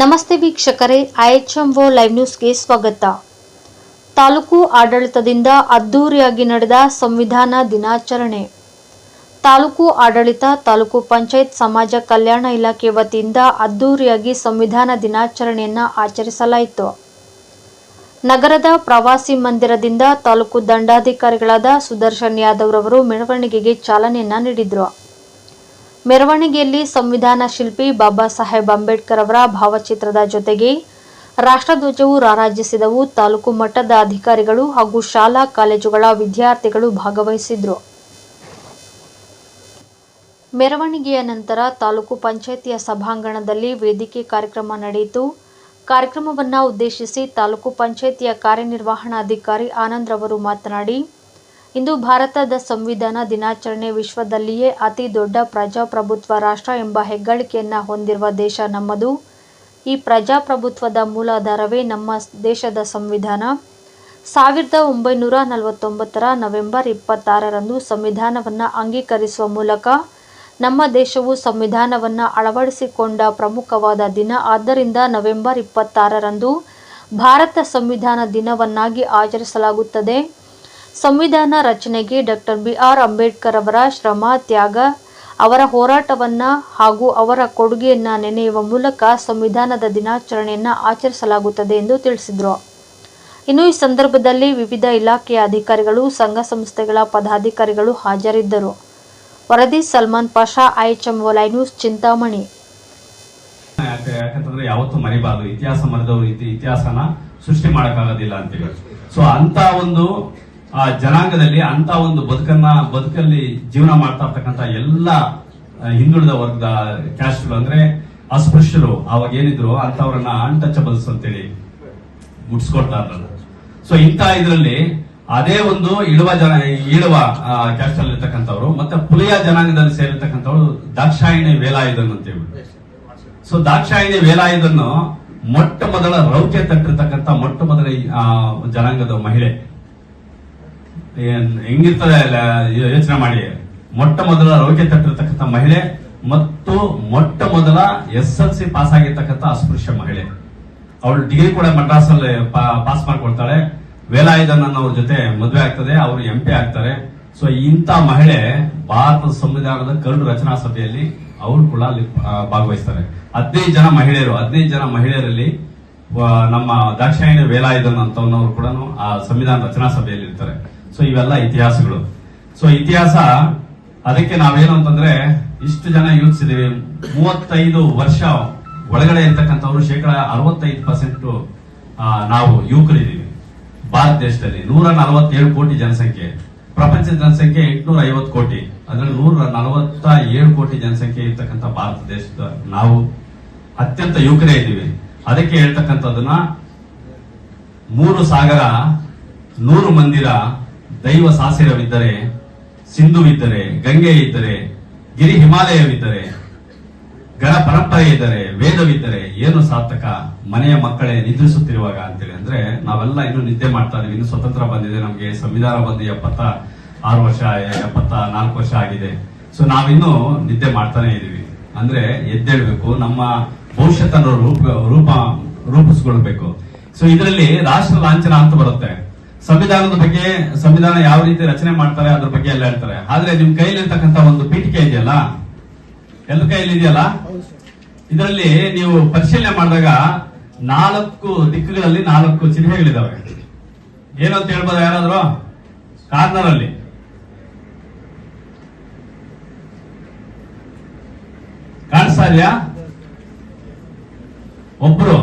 ನಮಸ್ತೆ ವೀಕ್ಷಕರೇ ಐಎಚ್ಎಂಒ ಲೈವ್ ನ್ಯೂಸ್ಗೆ ಸ್ವಾಗತ. ತಾಲೂಕು ಆಡಳಿತದಿಂದ ಅದ್ದೂರಿಯಾಗಿ ನಡೆದ ಸಂವಿಧಾನ ದಿನಾಚರಣೆ. ತಾಲೂಕು ಆಡಳಿತ, ತಾಲೂಕು ಪಂಚಾಯತ್ ಸಮಾಜ ಕಲ್ಯಾಣ ಇಲಾಖೆ ವತಿಯಿಂದ ಅದ್ದೂರಿಯಾಗಿ ಸಂವಿಧಾನ ದಿನಾಚರಣೆಯನ್ನು ಆಚರಿಸಲಾಯಿತು. ನಗರದ ಪ್ರವಾಸಿ ಮಂದಿರದಿಂದ ತಾಲೂಕು ದಂಡಾಧಿಕಾರಿಗಳಾದ ಸುದರ್ಶನ್ ಯಾದವ್ ರವರು ಮೆರವಣಿಗೆಗೆ ಚಾಲನೆಯನ್ನ ನೀಡಿದರು. ಮೆರವಣಿಗೆಯಲ್ಲಿ ಸಂವಿಧಾನ ಶಿಲ್ಪಿ ಬಾಬಾ ಸಾಹೇಬ್ ಅಂಬೇಡ್ಕರ್ ಅವರ ಭಾವಚಿತ್ರದ ಜೊತೆಗೆ ರಾಷ್ಟ್ರಧ್ವಜವು ರಾರಾಜಿಸಿದವು. ತಾಲೂಕು ಮಟ್ಟದ ಅಧಿಕಾರಿಗಳು ಹಾಗೂ ಶಾಲಾ ಕಾಲೇಜುಗಳ ವಿದ್ಯಾರ್ಥಿಗಳು ಭಾಗವಹಿಸಿದ್ರು. ಮೆರವಣಿಗೆಯ ನಂತರ ತಾಲೂಕು ಪಂಚಾಯಿತಿಯ ಸಭಾಂಗಣದಲ್ಲಿ ವೇದಿಕೆ ಕಾರ್ಯಕ್ರಮ ನಡೆಯಿತು. ಕಾರ್ಯಕ್ರಮವನ್ನು ಉದ್ದೇಶಿಸಿ ತಾಲೂಕು ಪಂಚಾಯಿತಿಯ ಕಾರ್ಯನಿರ್ವಹಣಾಧಿಕಾರಿ ಆನಂದ್ ರವರು ಮಾತನಾಡಿ ಇಂದು ಭಾರತದ ಸಂವಿಧಾನ ದಿನಾಚರಣೆ ವಿಶ್ವದಲ್ಲಿಯೇ ಅತಿ ದೊಡ್ಡ ಪ್ರಜಾಪ್ರಭುತ್ವ ರಾಷ್ಟ್ರ ಎಂಬ ಹೆಗ್ಗಳಿಕೆಯನ್ನು ಹೊಂದಿರುವ ದೇಶ ನಮ್ಮದು. ಈ ಪ್ರಜಾಪ್ರಭುತ್ವದ ಮೂಲಾಧಾರವೇ ನಮ್ಮ ದೇಶದ ಸಂವಿಧಾನ. ಸಾವಿರದ ಒಂಬೈನೂರ ನಲವತ್ತೊಂಬತ್ತರ ನವೆಂಬರ್ ಇಪ್ಪತ್ತಾರರಂದು ಸಂವಿಧಾನವನ್ನು ಅಂಗೀಕರಿಸುವ ಮೂಲಕ ನಮ್ಮ ದೇಶವು ಸಂವಿಧಾನವನ್ನು ಅಳವಡಿಸಿಕೊಂಡ ಪ್ರಮುಖವಾದ ದಿನ. ಆದ್ದರಿಂದ ನವೆಂಬರ್ ಇಪ್ಪತ್ತಾರರಂದು ಭಾರತ ಸಂವಿಧಾನ ದಿನವನ್ನಾಗಿ ಆಚರಿಸಲಾಗುತ್ತದೆ. ಸಂವಿಧಾನ ರಚನೆಗೆ ಡಾಕ್ಟರ್ ಬಿ ಆರ್ ಅಂಬೇಡ್ಕರ್ ಅವರ ಶ್ರಮ, ತ್ಯಾಗ, ಅವರ ಹೋರಾಟವನ್ನು ಹಾಗೂ ಅವರ ಕೊಡುಗೆಯನ್ನು ನೆನೆಯುವ ಮೂಲಕ ಸಂವಿಧಾನದ ದಿನಾಚರಣೆಯನ್ನು ಆಚರಿಸಲಾಗುತ್ತದೆ ಎಂದು ತಿಳಿಸಿದರು. ಇನ್ನು ಈ ಸಂದರ್ಭದಲ್ಲಿ ವಿವಿಧ ಇಲಾಖೆಯ ಅಧಿಕಾರಿಗಳು, ಸಂಘ ಸಂಸ್ಥೆಗಳ ಪದಾಧಿಕಾರಿಗಳು ಹಾಜರಿದ್ದರು. ವರದಿ ಸಲ್ಮಾನ್ ಪಾಷಾ ಐಎಚ್ಎಂ ಲೈ ನ್ಯೂಸ್, ಚಿಂತಾಮಣಿ. ಯಾಕೆ, ಯಾಕಂತಂದ್ರೆ ಯಾವತ್ತೂ ಮರಿಬಾರದು. ಇತಿಹಾಸ ಮರೆದವರು ಇತಿ, ಇತಿಹಾಸನ ಸೃಷ್ಟಿ ಮಾಡಕ್ಕಾಗೋದಿಲ್ಲ ಅಂತೇಳಿ ಸೊ ಅಂತ ಒಂದು ಆ ಜನಾಂಗದಲ್ಲಿ ಅಂತ ಒಂದು ಬದುಕನ್ನ, ಬದುಕಲ್ಲಿ ಜೀವನ ಮಾಡ್ತಾ ಇರ್ತಕ್ಕಂಥ ಎಲ್ಲ ಹಿಂದುಳಿದ ವರ್ಗದ ಕ್ಯಾಸ್ಟ್ಗಳು ಅಂದ್ರೆ ಅಸ್ಪೃಶ್ಯರು, ಅವಾಗ ಏನಿದ್ರು ಅಂತವ್ರನ್ನ ಅನ್ಟಚಬಲ್ಸ್ ಅಂತೇಳಿ ಮುಟ್ಸ್ಕೊಡ್ತಾ ಇರಲ್ಲ ಸೊ ಇಂತ ಇದರಲ್ಲಿ ಅದೇ ಒಂದು ಇಳುವ ಜನ, ಇಳುವ ಕ್ಯಾಸ್ಟ್ ಅಲ್ಲಿ ಇರ್ತಕ್ಕಂಥವ್ರು ಮತ್ತೆ ಪುಲಿಯ ಜನಾಂಗದಲ್ಲಿ ಸೇರಿರ್ತಕ್ಕಂಥವ್ರು ದಾಕ್ಷಾಯಿಣಿ ವೇಲಾಯುಧನ್ ಅಂತ ಸೊ ದಾಕ್ಷಾಯಿಣಿ ವೇಲಾಯುಧನ್ನು ಮೊಟ್ಟ ಮೊದಲ ರೌಕೆ ತಟ್ಟಿರ್ತಕ್ಕಂಥ ಮೊಟ್ಟ ಮೊದಲ ಜನಾಂಗದ ಮಹಿಳೆ ಹೆಂಗಿರ್ತದೆ ಯೋಚನೆ ಮಾಡಿ. ಮೊಟ್ಟ ಮೊದಲ ರೌಕೆ ತಟ್ಟಿರ್ತಕ್ಕಂಥ ಮಹಿಳೆ ಮತ್ತು ಮೊಟ್ಟ ಮೊದಲ ಎಸ್ ಎಲ್ ಸಿ ಪಾಸ್ ಆಗಿರ್ತಕ್ಕಂಥ ಅಸ್ಪೃಶ್ಯ ಮಹಿಳೆ. ಅವಳು ಡಿಗ್ರಿ ಕೂಡ ಮಡ್ರಾಸ್ ಅಲ್ಲಿ ಪಾಸ್ ಮಾಡ್ಕೊಳ್ತಾಳೆ. ವೇಲಾಯುಧನ್ ಅವ್ರ ಜೊತೆ ಮದುವೆ ಆಗ್ತದೆ, ಅವರು ಎಂ ಪಿ ಆಗ್ತಾರೆ. ಸೊ ಇಂಥ ಮಹಿಳೆ ಭಾರತದ ಸಂವಿಧಾನದ ಕರಡು ರಚನಾ ಸಭೆಯಲ್ಲಿ ಅವರು ಕೂಡ ಅಲ್ಲಿ ಭಾಗವಹಿಸ್ತಾರೆ. ಹದಿನೈದು ಜನ ಮಹಿಳೆಯರು, ಹದಿನೈದು ಜನ ಮಹಿಳೆಯರಲ್ಲಿ ನಮ್ಮ ದಾಕ್ಷಾಯಣಿ ವೇಲಾಯುಧನ್ ಅಂತವನ್ನವರು ಕೂಡ ಆ ಸಂವಿಧಾನ ರಚನಾ ಸಭೆಯಲ್ಲಿ ಇರ್ತಾರೆ ಸೊ ಇವೆಲ್ಲ ಇತಿಹಾಸಗಳು. ಸೊ ಇತಿಹಾಸ, ಅದಕ್ಕೆ ನಾವೇನು ಅಂತಂದ್ರೆ ಇಷ್ಟು ಜನ ಯೂತ್ಸ್ ಇದೀವಿ ಮೂವತ್ತೈದು ವರ್ಷ ಒಳಗಡೆ ಇರ್ತಕ್ಕಂಥವ್ರು ಶೇಕಡ ಅರವತ್ತೈದು ಪರ್ಸೆಂಟ್ ನಾವು ಯುವಕರಿದ್ದೀವಿ. ಭಾರತ ದೇಶದಲ್ಲಿ ನೂರ ನಲವತ್ತೇಳು ಕೋಟಿ ಜನಸಂಖ್ಯೆ. ಪ್ರಪಂಚದ ಜನಸಂಖ್ಯೆ ಎಂಟುನೂರ ಐವತ್ತು ಕೋಟಿ. ಅದರಲ್ಲಿ ನೂರ ನಲವತ್ತ ಏಳು ಕೋಟಿ ಜನಸಂಖ್ಯೆ ಇರ್ತಕ್ಕಂಥ ಭಾರತ ದೇಶದ ನಾವು ಅತ್ಯಂತ ಯುವಕರೇ ಇದ್ದೀವಿ. ಅದಕ್ಕೆ ಹೇಳ್ತಕ್ಕಂಥದ್ದನ್ನ ಮೂರು ಸಾಗರ, ನೂರು ಮಂದಿರ ದೈವ ಸಾಸಿರವಿದ್ದರೆ, ಸಿಂಧುವಿದ್ದರೆ ಗಂಗೆ ಇದ್ದರೆ ಗಿರಿ ಹಿಮಾಲಯವಿದ್ದರೆ ಗಣ ಪರಂಪರೆ ಇದ್ದರೆ ವೇದವಿದ್ದರೆ ಏನು ಸಾರ್ಥಕ? ಮನೆಯ ಮಕ್ಕಳೇ ನಿದ್ರಿಸುತ್ತಿರುವಾಗ ಅಂತೇಳಿ ಅಂದ್ರೆ ನಾವೆಲ್ಲ ಇನ್ನು ನಿದ್ದೆ ಮಾಡ್ತಾ ಇದೀವಿ ಇನ್ನು ಸ್ವತಂತ್ರ ಬಂದಿದೆ. ನಮಗೆ ಸಂವಿಧಾನ ಬಂದು ಎಪ್ಪತ್ತ ಆರು ವರ್ಷ ಎಪ್ಪತ್ತ ನಾಲ್ಕು ವರ್ಷ ಆಗಿದೆ. ಸೊ ನಾವಿನ್ನೂ ನಿದ್ದೆ ಮಾಡ್ತಾನೆ ಇದೀವಿ ಅಂದ್ರೆ ಎದ್ದೇಳ್ಬೇಕು. ನಮ್ಮ ಭವಿಷ್ಯತನ್ನು ರೂಪ ರೂಪ, ರೂಪಿಸ್ಕೊಳ್ಬೇಕು. ಸೊ ಇದರಲ್ಲಿ ರಾಷ್ಟ್ರ ಲಾಂಛನ ಅಂತ ಬರುತ್ತೆ. ಸಂವಿಧಾನದ ಬಗ್ಗೆ ಸಂವಿಧಾನ ಯಾವ ರೀತಿ ರಚನೆ ಮಾಡ್ತಾರೆ, ಅದ್ರ ಬಗ್ಗೆ ಎಲ್ಲ ಹೇಳ್ತಾರೆ. ಆದ್ರೆ ನಿಮ್ ಕೈಲಿರ್ತಕ್ಕಂಥ ಒಂದು ಪೀಠಿಕೆ ಇದೆಯಲ್ಲ? ಎಲ್ಲ ಕೈಯಲ್ಲಿ ಇದೆಯಲ್ಲ? ಇದರಲ್ಲಿ ನೀವು ಪರಿಶೀಲನೆ ಮಾಡಿದಾಗ ನಾಲ್ಕು ದಿಕ್ಕುಗಳಲ್ಲಿ ನಾಲ್ಕು ಚಿಹ್ನೆಗಳಿದಾವೆ. ಏನು ಅಂತ ಹೇಳ್ಬೋದು ಯಾರಾದ್ರು? ಕಾರ್ನರ್ ಅಲ್ಲಿ ಕಾಣಿಸ್ತಾ ಇದೆಯಾ? ಒಬ್ರು.